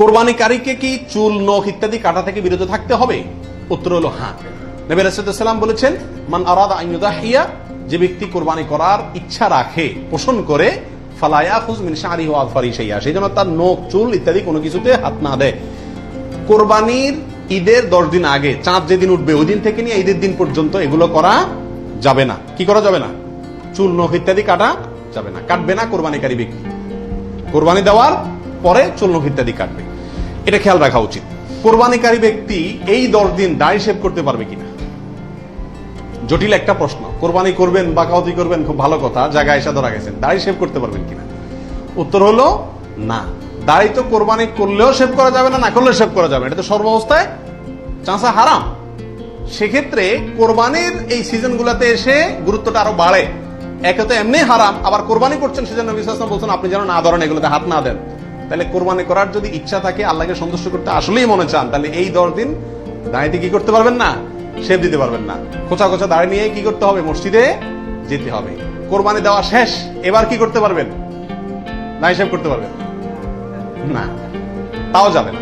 কোরবানিকারীকে কি চুল, নখ ইত্যাদি কাটা থেকে বিরত থাকতে হবে? উত্তর হলো হ্যাঁ। নবী রাসূলুল্লাহ বলেছেন, মান আরাদা আন ইউদাহিয়া যে ব্যক্তি কোরবানি করার ইচ্ছা রাখে, পোষণ করে ফালায়া খুজ মিন শারি ওয়া আযফারি শাইয়া সেই জন্য তার নখ, চুল ইত্যাদি কোনো কিছুতে হাত না দেয়। কোরবানির ঈদের দশ দিন আগে, চাঁদ যেদিন উঠবে, ওই দিন থেকে নিয়ে ঈদের দিন পর্যন্ত এগুলো করা যাবে না। কি করা যাবে না? চুল, নখ ইত্যাদি কাটা যাবে না। কাটবে না কোরবানিকারী ব্যক্তি। কোরবানি দেওয়ার পরে চুল, নখ ইত্যাদি কাটবে। এটা খেয়াল রাখা উচিত। কোরবানিকারী ব্যক্তি এই দশ দিন দাড়ি শেভ করতে পারবে কিনা? জটিল একটা প্রশ্ন। কোরবানি করবেন বা কাউতি করবেন, খুব ভালো কথা, জায়গায় এসে ধরা গেছেন। দাড়ি শেভ করতে পারবেন কিনা? উত্তর হলো, না। দাড়ি তো কোরবানি করলেও শেভ করা যাবে না না করলেও শেভ করা যাবে। এটা তো সর্বাবস্থায় চাঁচা হারাম। সেক্ষেত্রে কোরবানির এই সিজন গুলাতে এসে গুরুত্বটা আরও বাড়ে। একে তো এমনি হারাম, আবার কোরবানি করছেন সেজন্য বিশ্বাস বলছেন, আপনি যেন না ধরেন, এগুলোতে হাত না দেন। তাহলে কোরবানি করার যদি ইচ্ছা থাকে, আল্লাহকে সন্তুষ্ট করতে আসলেই মনে চান, তাহলে এই দশ দিন দাঁড়িয়ে কি করতে পারবেন না? শেভ দিতে পারবেন না। খোঁচা খোঁচা দাঁড়িয়ে নিয়ে কি করতে হবে? মসজিদে যেতে হবে। কোরবানি দেওয়া শেষ, এবার কি করতে পারবেন? দাঁড়িয়ে শেভ করতে পারবেন? না। তাও যাবে না।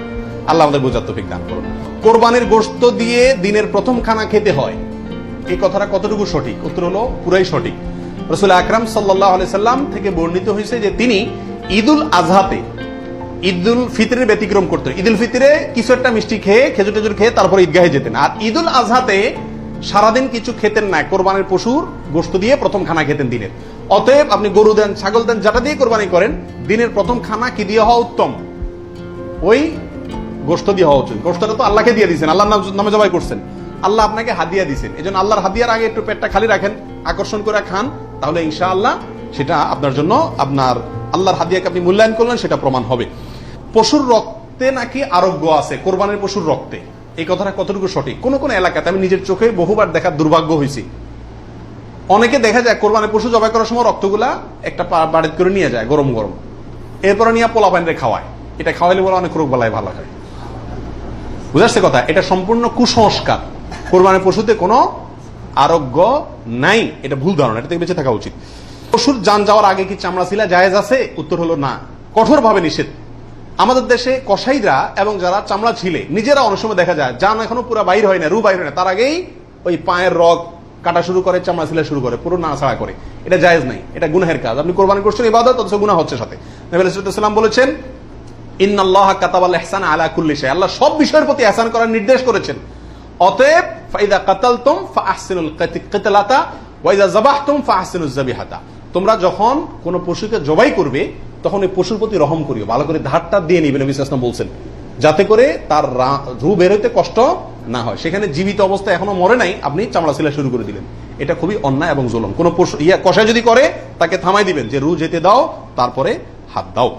আল্লাহ আমাদের বোঝার তৌফিক দান করুন। কোরবানির গোশত দিয়ে দিনের প্রথম খানা খেতে হয়। এই কথাটা কতটুকু সঠিক? উত্তর হলো, পুরাই সঠিক। রসুল আকরাম সাল্লাহ সাল্লাম থেকে বর্ণিত হয়েছে যে তিনি ঈদুল আজহাতে ঈদুল ফিতরের ব্যতিক্রম করতেন ঈদুল ফিতরে কিছু একটা মিষ্টি খেয়ে, খেজুর টেজুর খেয়ে তারপরে ঈদগাহে যেতেন। আর ঈদুল আজহাতে সারাদিন কিছু খেতেন না। কোরবানির পশুর গোশত দিয়ে প্রথম খানা খেতেন দিনের। অতএব আপনি গরু দেন, ছাগল দেন, যেটা দিয়ে কোরবানি করেন, দিনের প্রথম খানা কি দিয়ে হওয়া উত্তম? ওই গোষ্ঠ দিয়ে হওয়া উচিত। গোষ্ঠটা তো আল্লাহকে দিয়ে দিয়েছেন আল্লাহ নাম- জবাই করছেন। আল্লাহ আপনাকে হাদিয়া দিয়েছেন এই জন্য আল্লাহর হাদিয়ার আগে একটু পেটটা খালি রাখেন, আকর্ষণ করে খান, তাহলে ইনশা আল্লাহ সেটা আপনার জন্য আপনার আল্লাহর হাদিয়াকে আপনি মূল্যায়ন করলেন, সেটা প্রমাণ হবে। পশুর রক্তে নাকি আরোগ্য আছে? কোরবানের পশুর রক্তে। এই কথাটা কতটুকু সঠিক? কোন কোন এলাকাতে আমি নিজের চোখে বহুবার দেখার দুর্ভাগ্য হয়েছি অনেকে দেখা যায় কোরবানের পশু জবাই করার সময় রক্তগুলা একটা বাড়িতে করে নিয়ে যায়, গরম গরম। এরপরে নিয়ে পোলা পানিরে খাওয়ায়। এটা খাওয়াইলে বলে অনেক রোগ বালাই ভালো হয়। বুঝাচ্ছে কথা? এটা সম্পূর্ণ কুসংস্কার। কোরবানের পশুতে কোনো আরোগ্য নাই। এটা ভুল ধারণা, এটা থেকে বেঁচে থাকা উচিত। পশুর যান যাওয়ার আগে কি চামড়া শিলা জায়েজ আছে? উত্তর হলো না। কঠোর ভাবে নিষেধ। আমাদের দেশে কসাইরা এবং যারা চামড়া ছিলে, নিজেরা অনেক সময় দেখা যায়, যান এখনও পুরো বাইর হয় না, রু বাইর হয় না। তার আগেই ওই পায়ের রগ কাটা শুরু করে, চামড়া ছিলা শুরু করে, পুরো নাড়াছাড়া করে। এটা জায়েজ নাই, এটা গুনাহের কাজ। আপনি কোরবানি করছেন ইবাদত, অথচ গুনাহ হচ্ছে সাথে। নবী সাল্লাম বলেছেন, ইন্নাল্লাহ কাতাবাল ইহসান আলা কুল্লি শাই আল্লাহ সব বিষয়ের প্রতি ইহসান করার নির্দেশ করেছেন। অতএব, ফাইদা কাতালতুম ফাআহসিনুল কিতলাতা, ওয়া ইযা যাবাহতুম ফাআহসিনুজ যাবিহাতা। তোমরা যখন কোন পশুকে জবাই করবে তখন এই পশুর প্রতি রহম করিও, ভালো করে ধারটা দিয়ে নিবেন নবী ইসলাম বলছেন। যাতে করে তার রু বেরোতে কষ্ট না হয়। সেখানে জীবিত অবস্থা এখনও মরে নাই, আপনি চামড়া সিলা শুরু করে দিলেন। এটা খুবই অন্যায় এবং জুলুম। কোন পশু, ইয়া কষায় যদি করে, তাকে থামাই দিবেন। যে রু যেতে দাও, তারপরে হাত দাও.